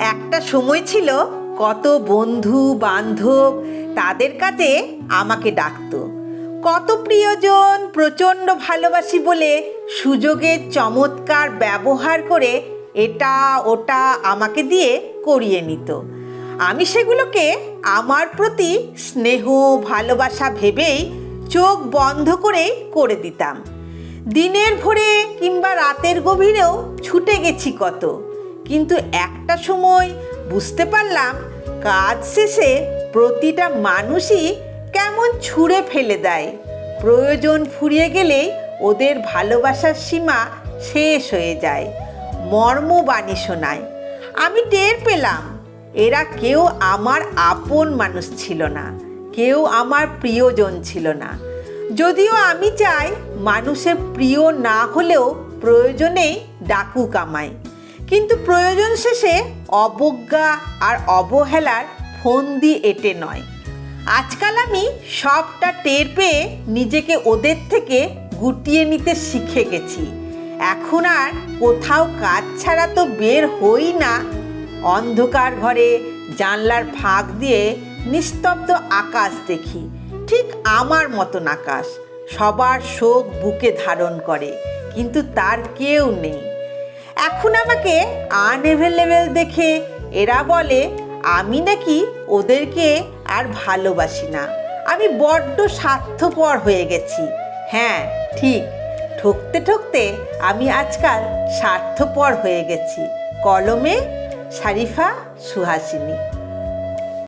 একটা সময় ছিল কত বন্ধু, বান্ধব তাদের কাছে আমাকে ডাকতো। কত প্রিয়জন, প্রচণ্ড ভালোবাসি বলে সুযোগের চমৎকার ব্যবহার করে এটা, ওটা আমাকে দিয়ে করিয়ে নিত। আমি সেগুলোকে আমার প্রতি স্নেহ, ভালোবাসা ভেবেই চোখ বন্ধ করে করে দিতাম। দিনের ভোরে কিংবা রাতের গভীরেও ছুটে গেছি কত। কিন্তু একটা সময় বুঝতে পারলাম, কাজ শেষে প্রতিটা মানুষই কেমন ছুঁড়ে ফেলে দেয়। প্রয়োজন ফুরিয়ে গেলেই ওদের ভালোবাসার সীমা শেষ হয়ে যায়। মর্মবাণী শোনায়, আমি টের পেলাম, এরা কেউ আমার আপন মানুষ ছিল না, কেউ আমার প্রিয়জন ছিল না। যদিও আমি চাই মানুষের প্রিয় না হলেও প্রয়োজনেই ডাকু কামাই কিন্তু প্রয়োজন শেষে অবজ্ঞা আর অবহেলার ফন্দি এটে নয়। আজকাল আমি সবটা টের পেয়ে নিজেকে ওদের থেকে গুটিয়ে নিতে শিখে গেছি। এখন আর কোথাও কাজ ছাড়া তো বের হই না। অন্ধকার ঘরে জানলার ফাঁক দিয়ে নিস্তব্ধ আকাশ দেখি। ঠিক আমার মতন আকাশ। সবার শোক বুকে ধারণ করে, কিন্তু তার কেউ নেই। এখন আমাকে আনএভেলেবেল দেখে এরা বলে, আমি নাকি ওদেরকে আর ভালোবাসি না। আমি বড্ড স্বার্থপর হয়ে গেছি। হ্যাঁ ঠিক। ঠকতে ঠকতে আমি আজকাল স্বার্থপর হয়ে গেছি। কলমে শারিফা সুহাসিনী।